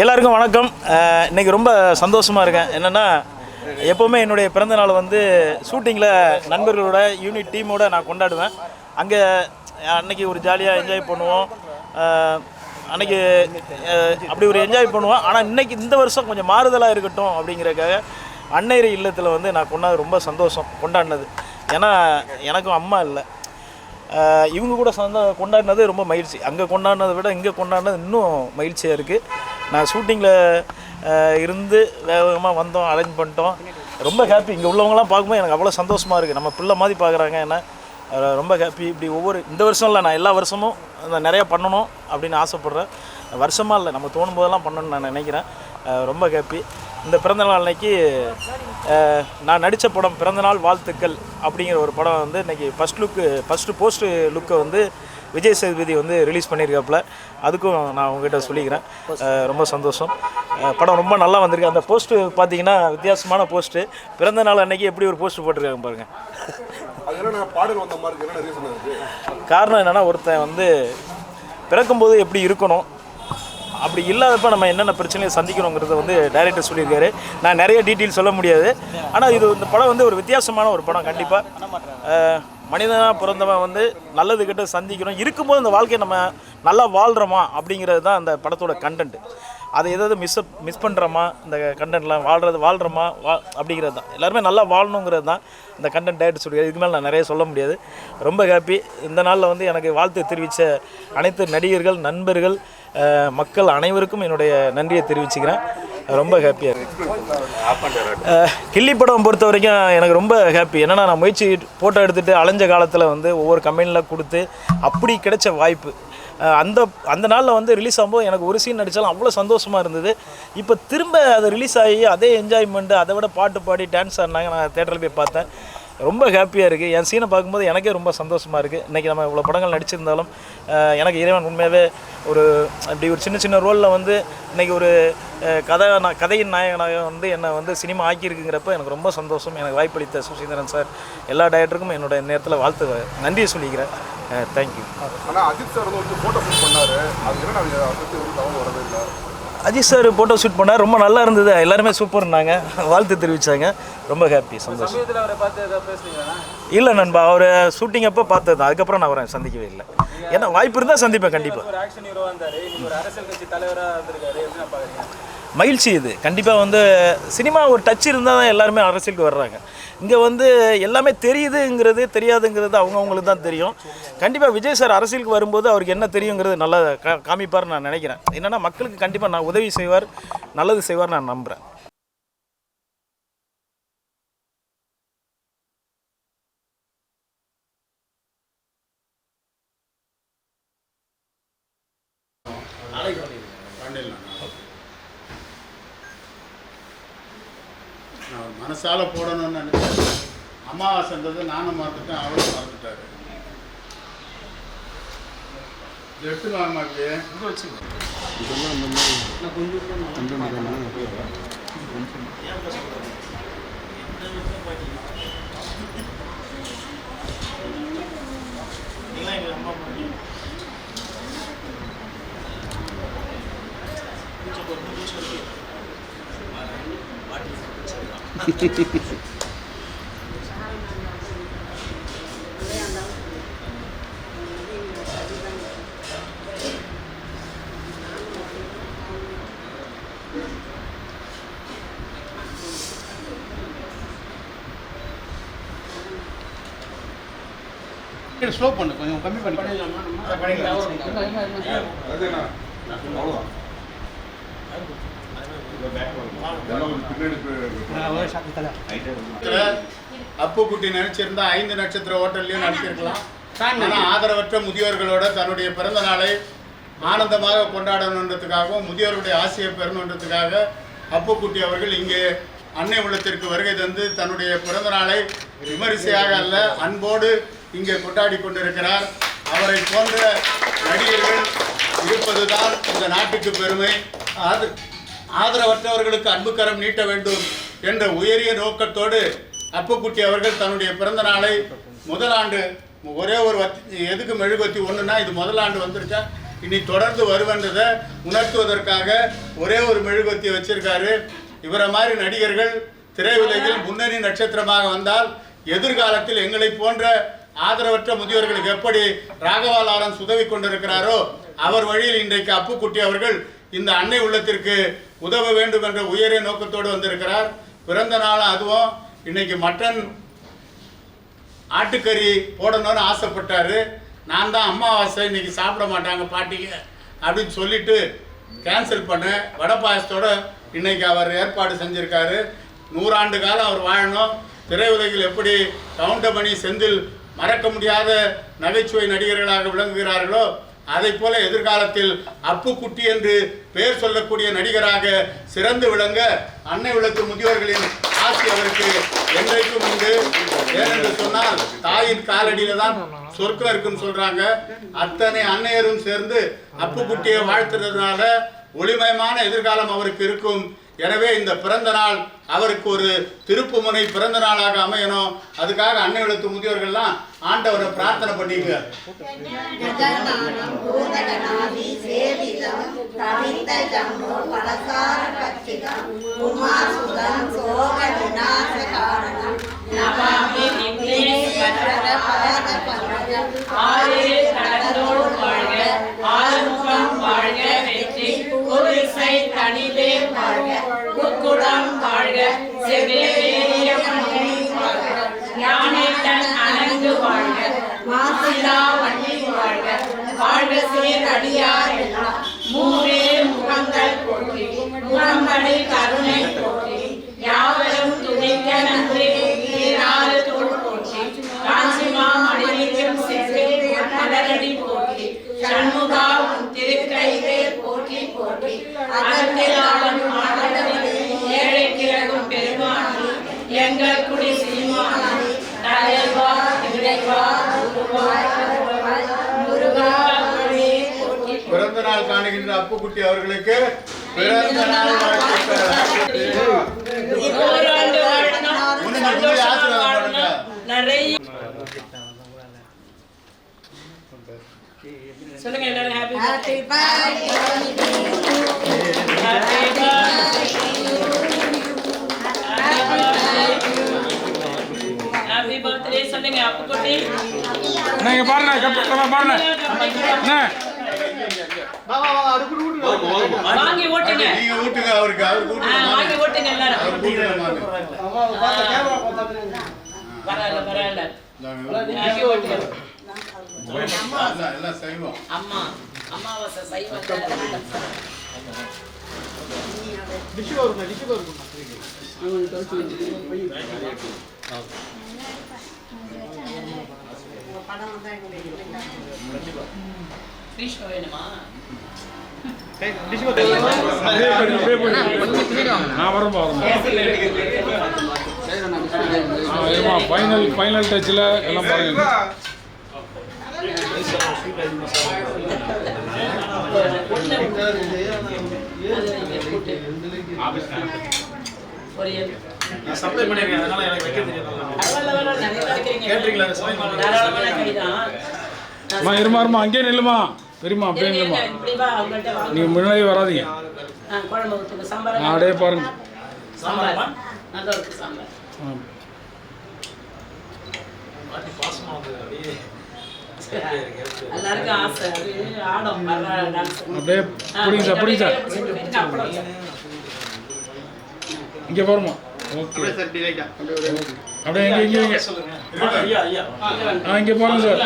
எல்லாருக்கும் வணக்கம். இன்றைக்கி இன்னைக்கு ரொம்ப சந்தோஷமாக இருக்கேன். என்னென்னா எப்போவுமே என்னுடைய பிறந்த நாள் வந்து ஷூட்டிங்கில் நண்பர்களோட யூனிட் டீமோட நான் கொண்டாடுவேன். அங்கே அன்னைக்கு ஒரு ஜாலியாக என்ஜாய் பண்ணுவோம். அன்னைக்கு அப்படி ஒரு என்ஜாய் பண்ணுவோம். ஆனால் இன்னைக்கு இந்த வருஷம் கொஞ்சம் மாறுதலாக இருக்கட்டும் அப்படிங்கிறதுக்காக அன்னையர் இல்லத்தில் வந்து நான் கொண்டாடு ரொம்ப சந்தோஷம் கொண்டாடினது. ஏன்னா எனக்கும் அம்மா இல்லை. இவங்க கூட சந்த கொண்டாடினது ரொம்ப மகிழ்ச்சி. அங்கே கொண்டாடினதை விட இங்கே கொண்டாடினது இன்னும் மகிழ்ச்சியாக இருக்குது நான் ஷூட்டிங்கில் இருந்து வேகமாக வந்தோம் அரேஞ்ச் பண்ணிட்டோம். ரொம்ப ஹாப்பி இங்கே உள்ளவங்களாம் பார்க்கும்போது எனக்கு அவ்வளோ சந்தோஷமாக இருக்குது நம்ம பிள்ளை மாதிரி பார்க்குறாங்க என்ன? ரொம்ப ஹாப்பி இப்படி ஒவ்வொரு இந்த வருஷம் இல்லை நான் எல்லா வருஷமும் நிறையா பண்ணணும் அப்படின்னு ஆசைப்பட்றேன். வருஷமாக இல்லை நம்ம தோணும் போதெல்லாம் பண்ணணும்னு நான் நினைக்கிறேன். ரொம்ப ஹாப்பி இந்த பிறந்தநாள் அன்னைக்கு நான் நடித்த படம் பிறந்தநாள் வாழ்த்துக்கள் அப்படிங்கிற ஒரு படம் வந்து இன்னைக்கு ஃபஸ்ட் லுக்கு ஃபஸ்ட்டு போஸ்ட்டு லுக்கை வந்து விஜய் சேதுபதி வந்து ரிலீஸ் பண்ணியிருக்காப்புல அதுக்கும் நான் உங்ககிட்ட சொல்லிக்கிறேன். ரொம்ப சந்தோஷம். படம் ரொம்ப நல்லா வந்திருக்கு. அந்த போஸ்ட்டு பார்த்தீங்கன்னா வித்தியாசமான போஸ்ட்டு பிறந்த நாள் அன்னைக்கு எப்படி ஒரு போஸ்ட் போட்டிருக்காங்க பாருங்கள் காரணம் என்னென்னா ஒருத்தன் வந்து பிறக்கும்போது எப்படி இருக்கணும் அப்படி இல்லாதப்ப நம்ம என்னென்ன பிரச்சனையை சந்திக்கணுங்கிறத வந்து டைரக்டர் சொல்லியிருக்காரு. நான் நிறைய டீட்டெயில் சொல்ல முடியாது. ஆனால் இது இந்த படம் வந்து ஒரு வித்தியாசமான ஒரு படம் கண்டிப்பாக மனிதனாக பிறந்தவன் வந்து நல்லது கிட்ட சந்திக்கணும் இருக்கும்போது இந்த வாழ்க்கையை நம்ம நல்லா வாழ்கிறோமா அப்படிங்கிறது தான் அந்த படத்தோட கண்டென்ட் அதை எதாவது மிஸ் மிஸ் பண்ணுறோமா இந்த கண்டென்ட்லாம் வாழ்கிறது வாழ்கிறோமா வா அப்படிங்கிறது தான். எல்லாருமே நல்லா வாழணுங்கிறது தான் இந்த கண்டென்ட் டேரக்டர் சொல்லியிருக்காரு. இதுக்கு மேலே நான் நிறைய சொல்ல முடியாது. ரொம்ப ஹாப்பி இந்த நாளில் வந்து எனக்கு வாழ்த்து தெரிவித்த அனைத்து நடிகர்கள் நண்பர்கள் மக்கள் அனைவருக்கும் என்னுடைய நன்றியை தெரிவிச்சுக்கிறேன். ரொம்ப ஹாப்பியாக இருக்கு. கிள்ளி கில்லி படம் பொறுத்த வரைக்கும் எனக்கு ரொம்ப ஹாப்பி என்னென்னா நான் முயற்சி ஃபோட்டோ எடுத்துகிட்டு அலைஞ்ச காலத்தில் வந்து ஒவ்வொரு கம்பெனியில் கொடுத்து அப்படி கிடைச்ச வாய்ப்பு. அந்த அந்த நாளில் வந்து ரிலீஸ் ஆகும்போது எனக்கு ஒரு சீன் நடித்தாலும் அவ்வளோ சந்தோஷமாக இருந்தது. இப்போ திரும்ப அது ரிலீஸ் ஆகி அதே என்ஜாய்மெண்ட்டு அதை விட பாட்டு பாடி டான்ஸ் ஆடினாங்க. நான் தேட்டரில் போய் பார்த்தேன். ரொம்ப ஹாப்பியாக இருக்குது என் சீனை பார்க்கும்போது எனக்கே ரொம்ப சந்தோஷமாக இருக்குது இன்றைக்கி நம்ம இவ்வளோ படங்கள் நடிச்சிருந்தாலும் எனக்கு இறைவன் உண்மையாகவே ஒரு அப்படி ஒரு சின்ன சின்ன ரோலில் வந்து இன்றைக்கி ஒரு கதை நான் கதையின் நாயகனாக வந்து என்னை வந்து சினிமா ஆக்கியிருக்குங்கிறப்ப எனக்கு ரொம்ப சந்தோஷம். எனக்கு வாய்ப்பளித்த சுசீந்திரன் சார் எல்லா டேரக்டருக்கும் என்னோட நேரத்தில் வாழ்த்து நன்றியை சொல்லிக்கிறேன். தேங்க்யூ ஆனால் அஜித் சார் வந்து ஃபோட்டோ ஷூட் பண்ணார். அது என்ன நான் தகவல் வரவே இல்லை. அஜித் சார் ஃபோட்டோ ஷூட் பண்ணார் ரொம்ப நல்லா இருந்தது. எல்லாருமே சூப்பர்னாங்க வாழ்த்து தெரிவித்தாங்க ரொம்ப ஹாப்பி சந்தோஷம். இல்லை நண்பா அவர் ஷூட்டிங் அப்போ பார்த்தது தான். அதுக்கப்புறம் நான் அவரை சந்திக்கவே இல்லை. ஏன்னா வாய்ப்பு இருந்தால் சந்திப்பேன் கண்டிப்பாக மகிழ்ச்சி இது. கண்டிப்பாக வந்து சினிமா ஒரு டச் இருந்தால் தான் எல்லாருமே அரசியலுக்கு வர்றாங்க. இங்கே வந்து எல்லாமே தெரியுதுங்கிறது தெரியாதுங்கிறது அவங்கவுங்களுக்கு தான் தெரியும். கண்டிப்பாக விஜய் சார் அரசியலுக்கு வரும்போது அவருக்கு என்ன தெரியுங்கிறது நல்லா கா காமிப்பார்னு நான் நினைக்கிறேன். என்னென்னா மக்களுக்கு கண்டிப்பாக நான் உதவி செய்வார் நல்லது செய்வார் நான் நம்புகிறேன் மனசால போடணும்னு நினைச்சேன் அமாவாசைன்றது நானும் மறந்துட்டேன் அவளும் மறந்துட்டாரு. இது எடுத்துக்கலாமா அப்படியே ஸ்லோ பண்ணு கொஞ்சம் கம்மி பண்ணி அது என்ன அவ்வளோதான் எல்லாம் ஒரு பின்னாடி போய் அப்பு குட்டி நினைச்சிருந்தா ஐந்து நட்சத்திர ஹோட்டல்லையும் நடிச்சிருக்கலாம். ஆனா ஆதரவற்ற முதியோர்களோட தன்னுடைய பிறந்த நாளை ஆனந்தமாக கொண்டாடணுன்றதுக்காகவும் முதியோருடைய ஆசையை பெறணுன்றதுக்காக அப்புக்குட்டி அவர்கள் இங்கே அன்னை உள்ளத்திற்கு வருகை தந்து தன்னுடைய பிறந்த நாளை விமரிசையாக அல்ல அன்போடு இங்கே கொண்டாடி கொண்டிருக்கிறார். அவரை போன்ற நடிகர்கள் இருப்பதுதான் இந்த நாட்டுக்கு பெருமை. ஆத- ஆதரவற்றவர்களுக்கு அன்புக்கரம் நீட்ட வேண்டும் என்ற உயரிய நோக்கத்தோடு அப்புக்குட்டி அவர்கள் தன்னுடைய பிறந்த நாளை முதலாண்டு ஒரே ஒரு வத்தி எதுக்கு மெழுகுவத்தி ஒன்றுனா இது முதலாண்டு வந்துருச்சா? இனி தொடர்ந்து வருவன்றதை உணர்த்துவதற்காக ஒரே ஒரு மெழுகுவர்த்தி வச்சிருக்காரு. இவரை மாதிரி நடிகர்கள் திரையுலகில் முன்னணி நட்சத்திரமாக வந்தால் எதிர்காலத்தில் எங்களை போன்ற ஆதரவற்ற முதியோர்களுக்கு எப்படி ராகவா லாரன்ஸ் உதவி கொண்டிருக்கிறாரோ அவர் வழியில் இன்றைக்கு அப்புக்குட்டி அவர்கள் இந்த அன்னை உள்ளத்திற்கு உதவ வேண்டும் என்ற உயரிய நோக்கத்தோடு வந்திருக்கிறார். பிறந்த நாளும் அதுவும் இன்னைக்கு மட்டன் ஆட்டுக்கறி போடணும்னு ஆசைப்பட்டாரு. நான் தான் அம்மாவாசை இன்னைக்கு சாப்பிட மாட்டாங்க பாட்டிங்க அப்படின்னு சொல்லிட்டு கேன்சல் பண்ணேன் வடை பாயசத்தோட இன்னைக்கு அவர் ஏற்பாடு செஞ்சிருக்காரு. நூறாண்டு காலம் அவர் வாழணும். திரையுலகில் எப்படி கவுண்டமணி செந்தில் மறக்க முடியாத நகைச்சுவை நடிகர்களாக விளங்குகிறார்களோ அதை போல எதிர்காலத்தில் அப்புக்குட்டி என்று பெயர் சொல்லக்கூடிய நடிகராக சிறந்து விளங்க அன்னை விளக்கு முதியோர்களின் ஆசி அவருக்கு என்றைக்கும் உண்டு. ஏனென்று சொன்னால் தாயின் காலடியில தான் சொர்க்கம் இருக்குன்னு சொல்றாங்க. அத்தனை அன்னையரும் சேர்ந்து அப்புக்குட்டியை வாழ்த்துறதுனால ஒளிமயமான எதிர்காலம் அவருக்கு இருக்கும். எனவே இந்த பிறந்த நாள் அவருக்கு ஒரு திருப்புமுனை பிறந்த நாளாக அமையணும். அதுக்காக அன்னை விளக்கு முதியோர்கள்லாம் ஆண்டவரை பிரார்த்தனை பண்ணிக்க சேவிதம் முகங்கள் போற்றி. கருணை போற்றி. யாவரும் துணைக்க நன்றி பிறந்த நாள் காணுகின்ற அப்புக்குட்டி அவர்களுக்கு பிறந்த நாள் சொல்லுங்க எல்லாரும் ஹாப்பி ஹாப்பி பர்த்டே நீங்க பாருங்க கப்ப பாருங்க அண்ணே. வாங்கி ஓட்டுங்க. நீங்க ஊட்டுங்க அவருக்கு அவருக்கு ஆ, ஊட்டுங்க வாங்கி ஓட்டுங்க எல்லாரும். அவருக்கு ஊட்டுங்க பரவாயில்ல பரவாயில்ல. வாங்கி ஓட்டுங்க. எல்லாம் எல்லாம் செய்வோம். அம்மா அமாவாசை சைவம் ஃபிஷ் நான் வரேன் வரேன் ஃபைனல் ஃபைனல் டச்சில் எல்லாம் பாருங்க சப்ளை பண்ணிருக்கேன் அதனால எனக்கு வைக்க தெரியும் அம்மா இருமா இருமா அங்கேயே நில்லுமா? பெரியம்மா அப்படியே நில்லுமா? நீங்கள் முன்னாடி வராதீங்க. அப்படியே பாருங்க. அப்படியே பிடிங்க சார் பிடிங்க சார். இங்கே பாருமா ஓகே. அப்படியே இங்கே இங்கே இங்கே. இங்கே பாருங்க சார்.